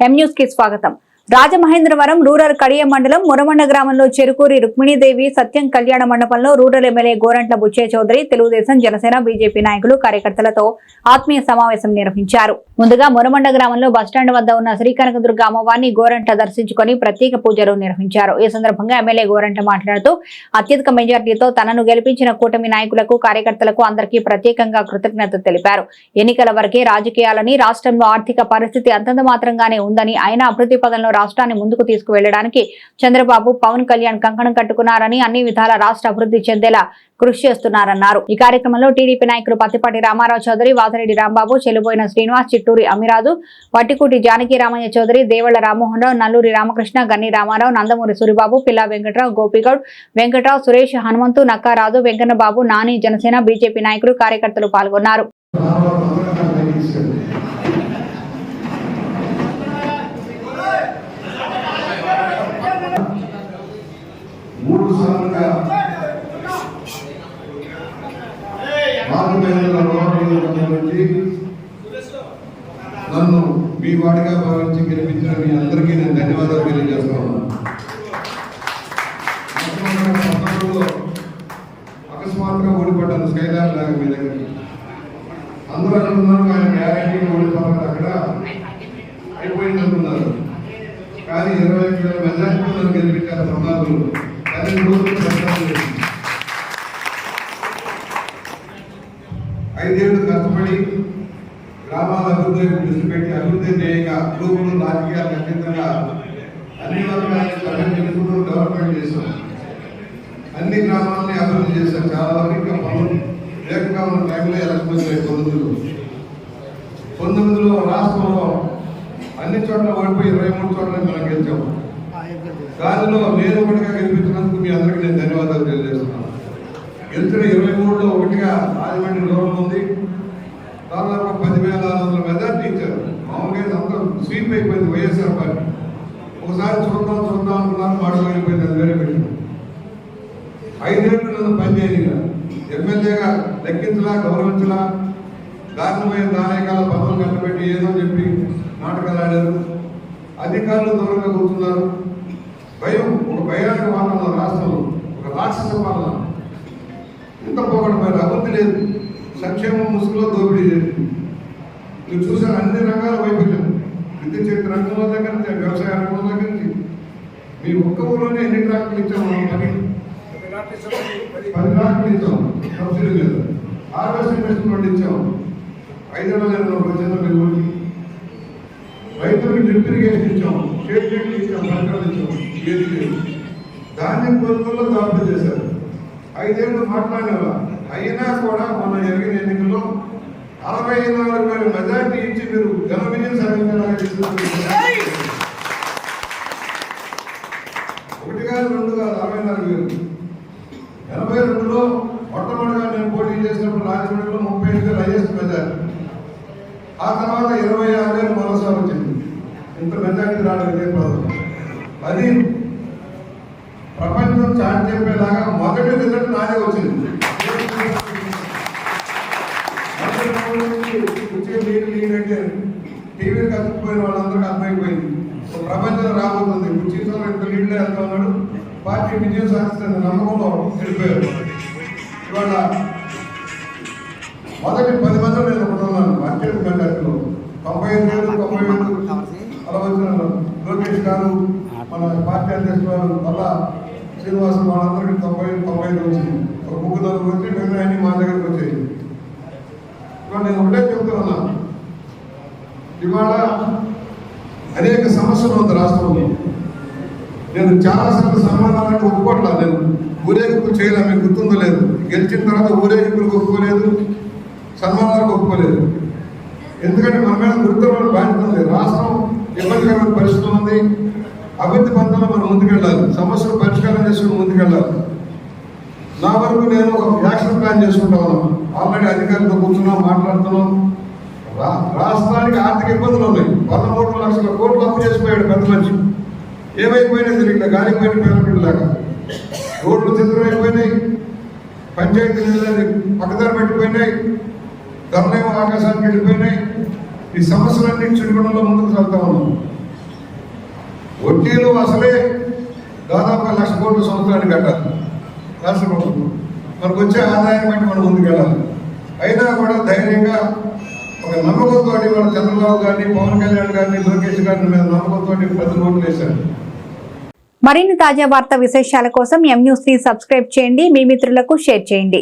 ఎం కి స్వాగతం. రాజమహేంద్రవరం రూరల్ కడియ మండలం మురమండ గ్రామంలో చెరుకూరి రుక్మిణీదేవి సత్యం కళ్యాణ మండపంలో rural MLA Gorantla Butchaiah Chowdary Telugu Desam Janasena BJP నాయకులు కార్యకర్తలతో ఆత్మీయ సమావేశం నిర్వహించారు. ముందుగా మురమండ గ్రామంలో బస్టాండ్ వద్ద ఉన్న శ్రీకనకదుర్గ అమ్మవారిని గోరంట్ల దర్శించుకొని ప్రత్యేక పూజలు నిర్వహించారు. ఈ సందర్భంగా ఎమ్మెల్యే గోరంట్ల మాట్లాడుతూ అత్యధిక మెజార్టీతో తనను గెలిపించిన కూటమి నాయకులకు కార్యకర్తలకు అందరికీ ప్రత్యేకంగా కృతజ్ఞతలు తెలిపారు. ఎన్నికల వరకే రాజకీయాలని రాష్ట్రంలో ఆర్థిక పరిస్థితి అంతంత మాత్రంగానే ఉందని ఆయన అభివృద్ధి పదంలో రాష్ట్రాన్ని ముందుకు తీసుకువెళ్ళడానికి చంద్రబాబు పవన్ కళ్యాణ్ కంకణం కట్టుకున్నారని అన్ని విధాల రాష్ట్ర అభివృద్ధి చెందేలా కృషి చేస్తున్నారన్నారు. ఈ కార్యక్రమంలో టీడీపీ నాయకులు పత్తిపాటి రామారావు చౌదరి వాసిరెడ్డి రాంబాబు చెల్లిపోయిన శ్రీనివాస్ చిట్టూరి అమిరాజు వట్టికూటి జానకి రామయ్య చౌదరి దేవళ్ళ రామ్మోహన్ రావు నల్లూరి రామకృష్ణ గన్ని రామారావు నందమూరి సూరిబాబు పిల్లా వెంకట్రావు గోపిగౌడ్ వెంకట్రావు సురేష్ హనుమంతు నక్కారాజు వెంకన్నబాబు నాని జనసేన బీజేపీ నాయకులు కార్యకర్తలు పాల్గొన్నారు మూడు సార్లుగా నాలుగు వేల నుంచి నన్ను మీ వాడిగా భావించి గెలిపించిన మీ అందరికీ నేను ధన్యవాదాలు తెలియజేస్తున్నాను అకస్మాత్తుగా ఓడిపడ్డాను స్కైలాబ్ లాగా మీ దగ్గరికి. అందరూ అనుకున్నారు ఆయన గ్యారంటీ ఓడిపోతాడు అక్కడ అయిపోయింది అనుకున్నారు కానీ ఇరవై ఐదు వేల మెజార్టీ నన్ను గెలిపించారు సమాజంలో పన్నెండు రోజులు గ్రామాల అభివృద్ధి దృష్టి పెట్టి అభివృద్ధి ధ్యేయంగా గ్రూపులు రాజకీయాలకు అతీతంగా అన్ని వర్గాలు డెవలప్మెంట్ చేశాం. అన్ని గ్రామాలని అభివృద్ధి చేశాం. చాలా వరకు ఇంకా పనులు లేకుండా ఉన్న టైంలో ఎలక్షన్ వచ్చాయి పంతొమ్మిదిలో పంతొమ్మిదిలో రాష్ట్రంలో అన్ని చోట్ల ఓడిపోయి ఇరవై మూడు చోట్ల మనం గెలిచాం. దానిలో నేను ఒకటిగా గెలిపించినందుకు మీ అందరికీ నేను ధన్యవాదాలు తెలియజేస్తున్నాను. గెలిచిన ఇరవై మూడులో ఒకటిగా రాజమండ్రి దూరం ఉంది. దాదాపు వందల ఇచ్చారు మామూలుగా అంతా స్వీప్ అయిపోయింది వైఎస్ఆర్ పార్టీ. ఒకసారి చూద్దాం చూద్దాం అనుకున్నాను మాటలు వెళ్ళిపోయింది అది వేరే పెట్టింది ఐదేళ్ళు నన్ను పనిచేయగా ఎమ్మెల్యేగా లెక్కించలా గౌరవించలా దారుణమైన దానేకాల పదవులు కట్టబెట్టి ఏదో చెప్పి నాటకాలు ఆడారు. అధికారులు దూరంగా కూర్చున్నారు. భయం ఒక భయానక వాతావరణం రాష్ట్రంలో ఒక రాక్షస పాలన ఇంత పోగొట్టపోయారు అభివృద్ధి లేదు. సంక్షేమం ముసుగులో దోపిడీ లేదు. మీరు చూసారు అన్ని రంగాల వైఫల్యం. విద్యుత్ శక్తి రంగంలో దగ్గర నుంచి వ్యవసాయ రంగంలో దగ్గర నుంచి. మీ ఒక్క ఊళ్ళోనే ఎన్ని ట్రాక్టర్లు ఇచ్చాము మనం పని? పది ట్రాక్టర్లు ఇచ్చాం. సబ్సిడీ లేదు. హార్వెస్టింగ్ మెషిన్ రెండు ఇచ్చాం ఐదేళ్ళ ప్రజలు ఊరికి రైతులకు డ్రిప్ ఇరిగేషన్ ఇచ్చాం. స్టేట్ బ్యాంక్ ఇచ్చాం. పరికరాలు ఇచ్చాం. ఏది లేదు. ధాన్యం కొనుగోలు దాడులు చేశారు. ఐదేళ్ళు మాట్లాడేవా అయినా కూడా మొన్న జరిగిన ఎన్నికల్లో అరవై నాలుగు వేల మెజార్టీ ఇచ్చి మీరు ఘన విజయం తీసుకొచ్చారు. ఒకటి కాదు రెండు కాదు అరవై నాలుగు వేలు. ఎనభై రెండులో మొట్టమొదటిగా నేను పోటీ చేసినప్పుడు రాజమండ్రిలో ముప్పై ఐదు వేలు హైయెస్ట్ మెజార్టీ. ఆ తర్వాత ఇరవై ఆరు వేలు మరోసారి వచ్చింది. ఇంత మెజార్టీ రావడం పదం. అది ప్రపంచం చాటి చెప్పేలాగా మొదటి రిజల్ట్ నాదే వచ్చింది. లీడ్ లీడ్ అంటే టీవీకి కట్టుకుపోయిన వాళ్ళందరికీ అర్థమైపోయింది. సో ప్రపంచం రాబోతుంది. ఇప్పుడు చీఫ్ ఇంత లీడ్లో వెళ్తా ఉన్నాడు. పార్టీ విజయం సాధిస్తున్న నమ్మకంలో వెళ్ళిపోయారు. ఇవాళ మొదటి పది మందిలో నేను ఒకటి ఉన్నాను. మార్కెట్ మెజార్టీలో తొంభై ఐదు వేలు తొంభై వేలు అలా వచ్చిన లోకేష్ గారు మన పార్టీ అధ్యక్షులు గారు మళ్ళా శ్రీనివాస్ వాళ్ళందరికీ తొంభై తొంభై ఐదు వచ్చింది. ఒక ముగ్గురు వచ్చి మిగతా అన్ని మా దగ్గరికి వచ్చాయి. ఇవాళ నేను ఒకటే చెప్తూ ఉన్నాను. ఇవాళ అనేక సమస్యలు ఉంది రాష్ట్రంలో. నేను చాలాసార్లు సమాధానానికి ఒప్పుకోవట్లేదు నేను. ఊరేగింపు చేయలే మీకు గుర్తుందో లేదు. గెలిచిన తర్వాత ఊరేగింపులకు ఒప్పుకోలేదు సన్మానాలకు ఒప్పుకోలేదు. ఎందుకంటే మన మీద గురుతరమైన బాధ్యత ఉంది. రాష్ట్రం ఇబ్బందికరమైన పరిస్థితి ఉంది. అభివృద్ధి పంతంలో మనం ముందుకెళ్ళాలి. సమస్యలు పరిష్కారం చేసుకుని ముందుకెళ్ళాలి. నా వరకు నేను ఒక యాక్షన్ ప్లాన్ చేసుకుంటా ఉన్నాను. ఆల్రెడీ అధికారులతో కూర్చున్నాం మాట్లాడుతున్నాం. రాష్ట్రానికి ఆర్థిక ఇబ్బందులు ఉన్నాయి. వంద మూడు లక్షల కోట్లు అప్పు చేసిపోయాడు పెద్ద మనిషి. ఏమైపోయినా తిరిగి గాలిపోయిన పిల్లలాగా రోడ్లు చిత్రమైపోయినాయి పంచాయతీ నిధులని పక్కదారి పెట్టిపోయినాయి. ధరలేమో ఆకాశానికి వెళ్ళిపోయినాయి. ఈ సమస్యలన్నీ చిరుగుణంలో ముందుకు సాగుతా ఉన్నాం. వడ్డీలు అసలే దాదాపు లక్ష కోట్ల సంవత్సరానికి కట్టాలి రాష్ట్ర ప్రభుత్వం. మనకు వచ్చే ఆదాయం బట్టి మనం ముందుకెళ్ళాలి. అయినా కూడా ధైర్యంగా ఒక నమ్మకంతో మన చంద్రబాబు గారిని పవన్ కళ్యాణ్ గారిని లోకేష్ గారిని మీద నమ్మకంతో ప్రతి ఓట్లు వేశారు. మరిన్ని తాజా వార్త విశేషాల కోసం ఎం న్యూస్ని సబ్స్క్రైబ్ చేయండి. మీ మిత్రులకు షేర్ చేయండి.